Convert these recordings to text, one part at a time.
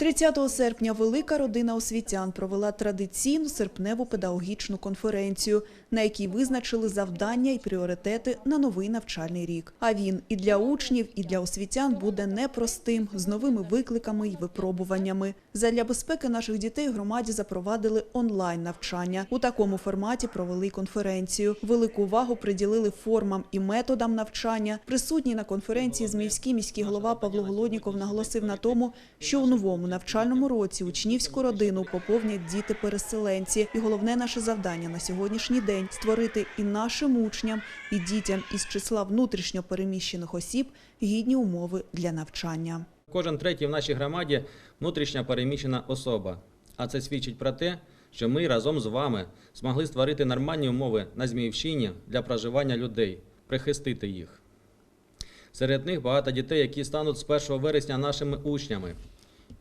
30 серпня велика родина освітян провела традиційну серпневу педагогічну конференцію, на якій визначили завдання і пріоритети на новий навчальний рік. А він і для учнів, і для освітян буде непростим, з новими викликами і випробуваннями. Задля безпеки наших дітей громаді запровадили онлайн навчання. У такому форматі провели конференцію. Велику увагу приділили формам і методам навчання. Присутній на конференції Зміївський міський голова Павло Голодніков наголосив на тому, що у новому навчальному році учнівську родину поповнять діти-переселенці. І головне наше завдання на сьогоднішній день створити і нашим учням, і дітям із числа внутрішньо переміщених осіб гідні умови для навчання. Кожен третій в нашій громаді внутрішньо переміщена особа. А це свідчить про те, що ми разом з вами змогли створити нормальні умови на Зміївщині для проживання людей, прихистити їх. Серед них багато дітей, які стануть з 1 вересня нашими учнями.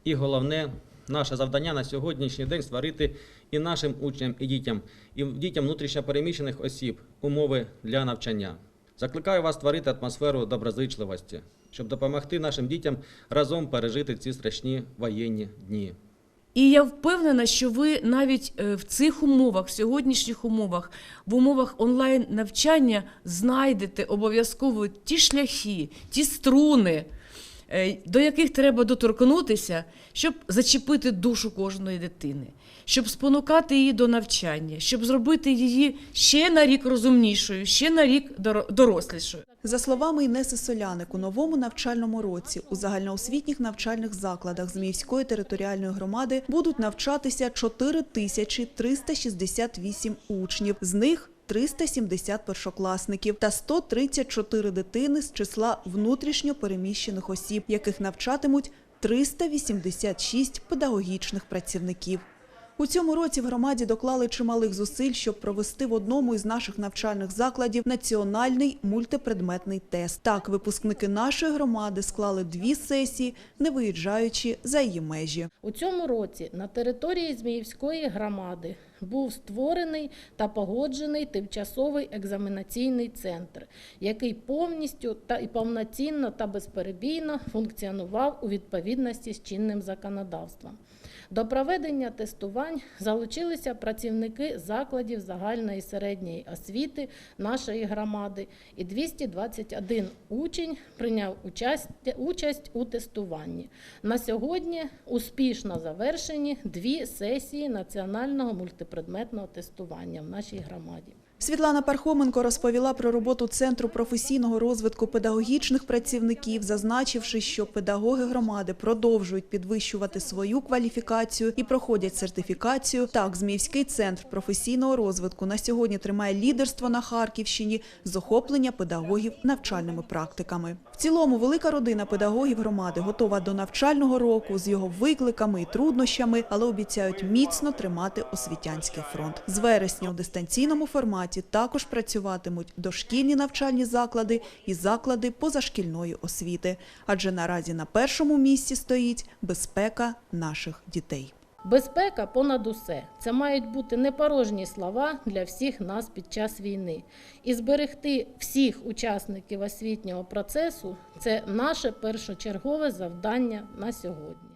І головне, наше завдання на сьогоднішній день створити і нашим учням, і дітям, і дітям внутрішньо переміщених осіб умови для навчання. Закликаю вас створити атмосферу доброзичливості, щоб допомогти нашим дітям разом пережити ці страшні воєнні дні. І я впевнена, що ви навіть е, в цих умовах, в сьогоднішніх умовах, в умовах онлайн навчання знайдете обов'язково ті шляхи, ті струни, до яких треба доторкнутися, щоб зачепити душу кожної дитини, щоб спонукати її до навчання, щоб зробити її ще на рік розумнішою, ще на рік доро- дорослішою. За словами Інеси Соляник, у новому навчальному році у загальноосвітніх навчальних закладах Зміївської територіальної громади будуть навчатися 4 тисячі 368 учнів, з них 370 першокласників та 134 дитини з числа внутрішньо переміщених осіб, яких навчатимуть 386 педагогічних працівників. У цьому році в громаді доклали чималих зусиль, щоб провести в одному із наших навчальних закладів національний мультипредметний тест. Так, випускники нашої громади склали дві сесії, не виїжджаючи за її межі. У цьому році на території Зміївської громади був створений та погоджений тимчасовий екзаменаційний центр, який повністю та і повноцінно та безперебійно функціонував у відповідності з чинним законодавством. До проведення тестувань залучилися працівники закладів загальної середньої освіти нашої громади, і 221 учень прийняв участь, у тестуванні. На сьогодні успішно завершені дві сесії національного мультипредметного тестування в нашій громаді. Світлана Пархоменко розповіла про роботу Центру професійного розвитку педагогічних працівників, зазначивши, що педагоги громади продовжують підвищувати свою кваліфікацію і проходять сертифікацію. Так, Зміївський центр професійного розвитку на сьогодні тримає лідерство на Харківщині з охоплення педагогів навчальними практиками. В цілому, велика родина педагогів громади готова до навчального року з його викликами і труднощами, але обіцяють міцно тримати освітянський фронт. З вересня у дистанційному форматі також працюватимуть дошкільні навчальні заклади і заклади позашкільної освіти. Адже наразі на першому місці стоїть безпека наших дітей. Безпека понад усе. Це мають бути непорожні слова для всіх нас під час війни. І зберегти всіх учасників освітнього процесу це наше першочергове завдання на сьогодні.